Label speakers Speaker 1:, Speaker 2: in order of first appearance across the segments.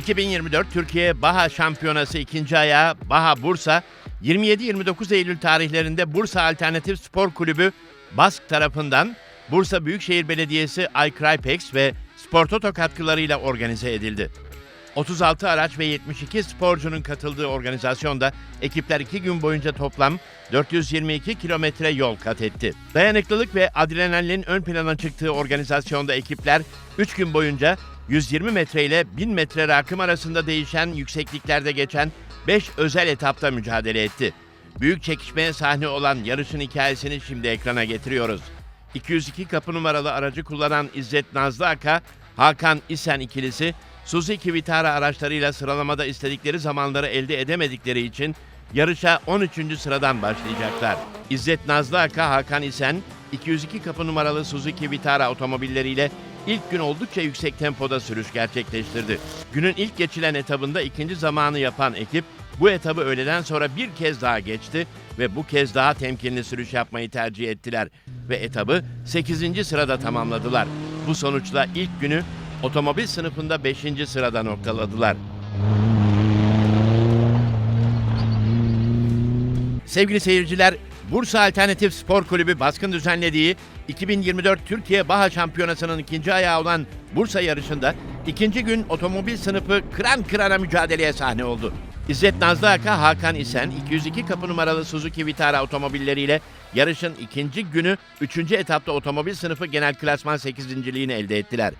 Speaker 1: 2024 Türkiye Baha Şampiyonası ikinci ayağı Baha Bursa 27-29 Eylül tarihlerinde Bursa Alternatif Spor Kulübü BASK tarafından Bursa Büyükşehir Belediyesi iCrypex ve Sportoto katkılarıyla organize edildi. 36 araç ve 72 sporcunun katıldığı organizasyonda ekipler 2 gün boyunca toplam 422 kilometre yol kat etti. Dayanıklılık ve adrenalin ön plana çıktığı organizasyonda ekipler 3 gün boyunca 120 metre ile 1000 metre rakım arasında değişen yüksekliklerde geçen 5 özel etapta mücadele etti. Büyük çekişmeye sahne olan yarışın hikayesini şimdi ekrana getiriyoruz. 202 kapı numaralı aracı kullanan İzzet Nazlı Aka, Hakan İsen ikilisi Suzuki Vitara araçlarıyla sıralamada istedikleri zamanları elde edemedikleri için yarışa 13. sıradan başlayacaklar. İzzet Nazlı Aka, Hakan İsen 202 kapı numaralı Suzuki Vitara otomobilleriyle ilk gün oldukça yüksek tempoda sürüş gerçekleştirdi. Günün ilk geçilen etabında ikinci zamanı yapan ekip bu etabı öğleden sonra bir kez daha geçti ve bu kez daha temkinli sürüş yapmayı tercih ettiler ve etabı 8. sırada tamamladılar. Bu sonuçla ilk günü otomobil sınıfında 5. sırada noktaladılar. Sevgili seyirciler, Bursa Alternatif Spor Kulübü baskın düzenlediği 2024 Türkiye Baha Şampiyonası'nın ikinci ayağı olan Bursa yarışında ikinci gün otomobil sınıfı kıran kırana mücadeleye sahne oldu. İzzet Nazlı Aka, Hakan İsen 202 kapı numaralı Suzuki Vitara otomobilleriyle yarışın ikinci günü 3. etapta otomobil sınıfı genel klasman 8.liğini elde ettiler.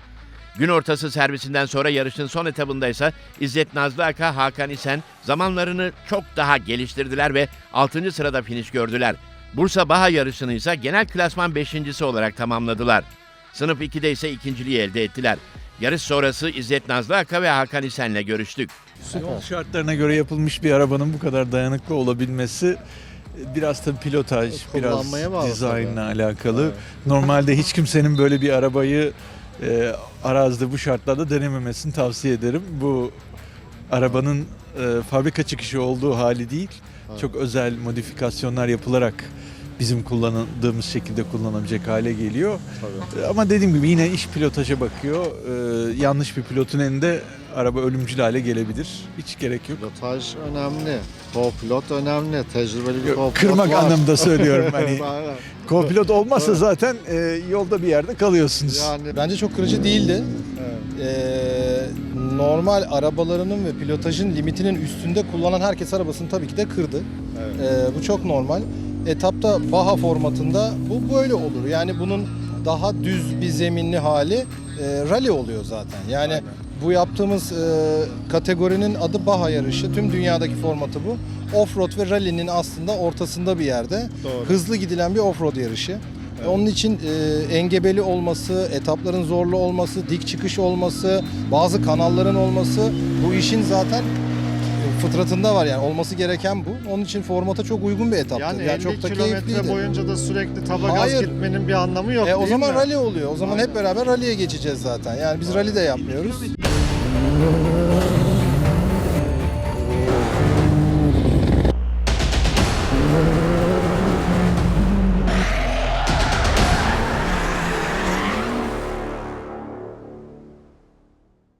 Speaker 1: Gün ortası servisinden sonra yarışın son etabında ise İzzet Nazlı Aka, Hakan İsen zamanlarını çok daha geliştirdiler ve 6. sırada finish gördüler. Bursa Baha yarışını ise genel klasman 5.si olarak tamamladılar. Sınıf 2'de ise ikinciliği elde ettiler. Yarış sonrası İzzet Nazlı Aka ve Hakan İsen'le görüştük.
Speaker 2: Yol şartlarına göre yapılmış bir arabanın bu kadar dayanıklı olabilmesi biraz tabii pilotaj, biraz dizaynla alakalı. Normalde hiç kimsenin böyle bir arabayı e, arazide bu şartlarda denememesini tavsiye ederim. Bu arabanın e, fabrika çıkışı olduğu hali değil. Çok özel modifikasyonlar yapılarak bizim kullandığımız şekilde kullanabilecek hale geliyor.
Speaker 3: Tabii.
Speaker 2: Ama dediğim gibi yine iş pilotaja bakıyor. E, yanlış bir pilotun elinde araba ölümcül hale gelebilir. Hiç gerek yok.
Speaker 3: Pilotaj önemli. Co-pilot önemli. Tecrübeli bir co-pilot
Speaker 2: Kırmak
Speaker 3: var.
Speaker 2: anlamında söylüyorum. Hani
Speaker 3: Aynen.
Speaker 2: co-pilot olmazsa zaten e, yolda bir yerde kalıyorsunuz.
Speaker 3: yani
Speaker 4: Bence çok kırıcı değildi.
Speaker 3: evet.
Speaker 4: Ee, normal arabalarının ve pilotajın limitinin üstünde kullanan herkes arabasını tabii ki de kırdı.
Speaker 3: Evet.
Speaker 4: Ee, bu çok normal. Etapta Baha formatında bu böyle olur. Yani bunun daha düz bir zeminli hali rally oluyor zaten. Yani bu yaptığımız e, kategorinin adı Baha yarışı. Tüm dünyadaki formatı bu. Offroad ve rally'nin aslında ortasında bir yerde.
Speaker 3: Doğru.
Speaker 4: Hızlı gidilen bir offroad yarışı.
Speaker 3: Evet.
Speaker 4: Onun için e, engebeli olması, etapların zorlu olması, dik çıkış olması, bazı kanalların olması bu işin zaten e, fıtratında var yani olması gereken bu. Onun için formata çok uygun bir etaptı.
Speaker 3: Yani,
Speaker 4: Yani,
Speaker 3: 50
Speaker 4: çok da
Speaker 3: kilometre boyunca da sürekli taba gaz
Speaker 4: Hayır.
Speaker 3: gitmenin bir anlamı yok
Speaker 4: E, o zaman
Speaker 3: mi?
Speaker 4: rally oluyor. O zaman
Speaker 3: Aynen.
Speaker 4: hep beraber rally'e geçeceğiz zaten. Yani biz rally de yapmıyoruz.